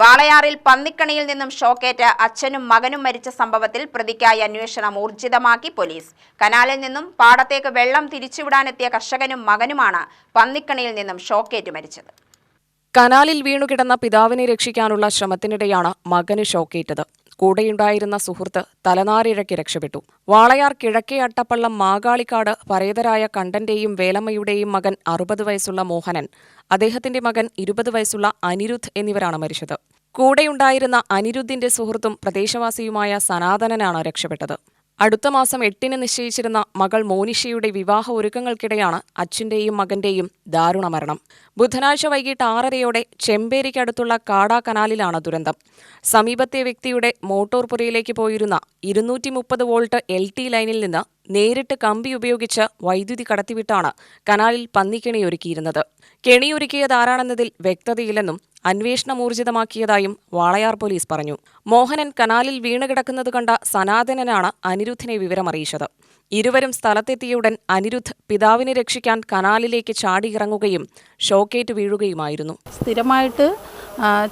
വാളയാറിൽ പന്നിക്കണിയിൽ നിന്നും ഷോക്കേറ്റ് അച്ഛനും മകനും മരിച്ച സംഭവത്തിൽ പ്രതിക്കായി അന്വേഷണം ഊർജിതമാക്കി പോലീസ്. കനാലിൽ നിന്നും പാടത്തേക്ക് വെള്ളം തിരിച്ചുവിടാനെത്തിയ കർഷകനും മകനുമാണ് പന്നിക്കണിയിൽ നിന്നും ഷോക്കേറ്റ് മരിച്ചത്. കനാലിൽ വീണുകിടന്ന പിതാവിനെ രക്ഷിക്കാനുള്ള ശ്രമത്തിനിടെയാണ് മകന് ഷോക്കേറ്റത്. കൂടെയുണ്ടായിരുന്ന സുഹൃത്ത് തലനാരിഴയ്ക്ക് രക്ഷപ്പെട്ടു. വാളയാർ കിഴക്കേ അട്ടപ്പള്ളം മാകാളിക്കാട് പരേതരായ കണ്ടന്റെയും വേലമ്മയുടെയും മകൻ അറുപത് വയസ്സുള്ള മോഹനൻ അദ്ദേഹത്തിന്റെ മകൻ ഇരുപത് വയസ്സുള്ള അനിരുദ്ധ് എന്നിവരാണ് മരിച്ചത്. കൂടെയുണ്ടായിരുന്ന അനിരുദ്ധിന്റെ സുഹൃത്തും പ്രദേശവാസിയുമായ സനാതനനാണ് രക്ഷപ്പെട്ടത്. അടുത്ത മാസം എട്ടിന് നിശ്ചയിച്ചിരുന്ന മകൾ മോനിഷയുടെ വിവാഹ ഒരുക്കങ്ങൾക്കിടെയാണ് അച്ഛന്റെയും മകന്റെയും ദാരുണമരണം ബുധനാഴ്ച വൈകിട്ട് ആറരയോടെ ചെമ്പേരിക്കടുത്തുള്ള കാടാ കനാലിലാണ് ദുരന്തം. സമീപത്തെ വ്യക്തിയുടെ മോട്ടോർ പുരയിലേക്ക് പോയിരുന്ന ഇരുന്നൂറ്റി മുപ്പത് വോൾട്ട് എൽ ടി ലൈനിൽ നിന്ന് നേരിട്ട് കമ്പി ഉപയോഗിച്ച് വൈദ്യുതി കടത്തിവിട്ടാണ് കനാലിൽ പന്നിക്കെണിയൊരുക്കിയിരുന്നത്. കെണിയൊരുക്കിയതാരാണെന്നതിൽ വ്യക്തതയില്ലെന്നും അന്വേഷണം ഊർജിതമാക്കിയതായും വാളയാർ പോലീസ് പറഞ്ഞു. മോഹനൻ കനാലിൽ വീണുകിടക്കുന്നത് കണ്ട സനാതനനാണ് അനിരുദ്ധിനെ വിവരമറിയിച്ചത്. ഇരുവരും സ്ഥലത്തെത്തിയുടൻ അനിരുദ്ധ് പിതാവിനെ രക്ഷിക്കാൻ കനാലിലേക്ക് ചാടിയിറങ്ങുകയും ഷോക്കേറ്റ് വീഴുകയുമായിരുന്നു. സ്ഥിരമായിട്ട്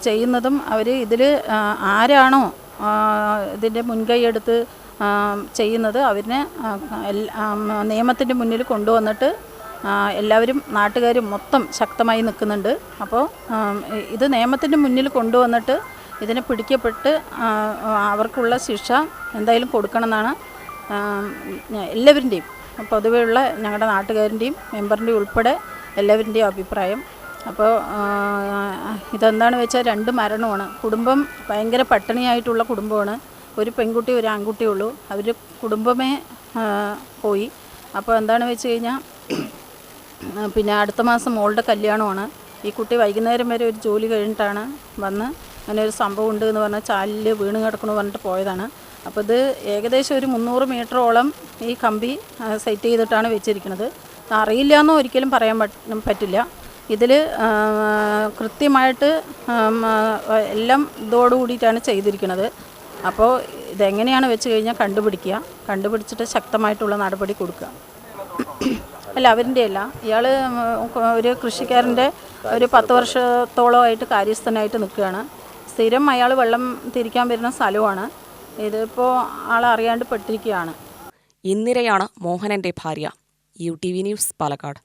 ചെയ്യുന്നതും അവർ ഇതിൽ ആരാണോ ഇതിന്റെ മുൻകൈ എടുത്ത് ആ, ചെയ്യുന്നത് അവരെ നിയമത്തിന്റെ മുന്നിൽ കൊണ്ടുവന്നിട്ട് എല്ലാവരും നാട്ടുകാരും മൊത്തം ശക്തമായി നിൽക്കുന്നുണ്ട്. അപ്പോൾ ഇത് നിയമത്തിന്റെ മുന്നിൽ കൊണ്ടുവന്നിട്ട് ഇതിനെ പിടിക്കപ്പെട്ട് അവർക്കുള്ള ശിക്ഷ എന്തായാലും കൊടുക്കണമെന്നാണ് എല്ലാവരുടെയും പൊതുവെയുള്ള ഞങ്ങളുടെ നാട്ടുകാരന്റെയും മെമ്പറിന്റെയും ഉൾപ്പെടെ എല്ലാവരുടെയും അഭിപ്രായം. അപ്പോൾ ഇതെന്താണെന്ന് വെച്ചാൽ രണ്ട് മരണമാണ്. കുടുംബം ഭയങ്കര പട്ടിണിയായിട്ടുള്ള കുടുംബമാണ്. ഒരു പെൺകുട്ടി ഒരു ആൺകുട്ടിയേ ഉള്ളൂ. അവർ കുടുംബമേ പോയി. അപ്പോൾ എന്താണ് വെച്ച് കഴിഞ്ഞാൽ പിന്നെ അടുത്ത മാസം മോളുടെ കല്യാണമാണ്. ഈ കുട്ടി വൈകുന്നേരം വരെ ഒരു ജോലി കഴിഞ്ഞിട്ടാണ് വന്ന് അങ്ങനെ ഒരു സംഭവം ഉണ്ട് എന്ന് പറഞ്ഞാൽ ചാലിൽ വീണ് കിടക്കണമെന്ന് പറഞ്ഞിട്ട് പോയതാണ്. അപ്പോൾ ഇത് ഏകദേശം ഒരു മുന്നൂറ് മീറ്ററോളം ഈ കമ്പി സെറ്റ് ചെയ്തിട്ടാണ് വെച്ചിരിക്കുന്നത്. അറിയില്ല എന്നോ ഒരിക്കലും പറയാൻ പറ്റ- പറ്റില്ല. ഇതിൽ കൃത്യമായിട്ട് എല്ലാം ഇതോടുകൂടിയിട്ടാണ് ചെയ്തിരിക്കുന്നത്. അപ്പോൾ ഇതെങ്ങനെയാണ് വെച്ച് കഴിഞ്ഞാൽ കണ്ടുപിടിക്കുക. കണ്ടുപിടിച്ചിട്ട് ശക്തമായിട്ടുള്ള നടപടി കൊടുക്കുക. അല്ല അവരിന്റെ അല്ല. ഇയാൾ ഒരു കൃഷിക്കാരന്റെ ഒരു പത്ത് വർഷത്തോളമായിട്ട് കാര്യസ്ഥനായിട്ട് നിൽക്കുകയാണ്. സ്ഥിരം അയാൾ വെള്ളം തിരിക്കാൻ വരുന്ന സ്ഥലമാണ്. ഇതിപ്പോൾ ആളറിയാണ്ട് പെട്ടിരിക്കുകയാണ്. ഇന്ദിരയാണ് മോഹനന്റെ ഭാര്യ. U T V news Palakkad.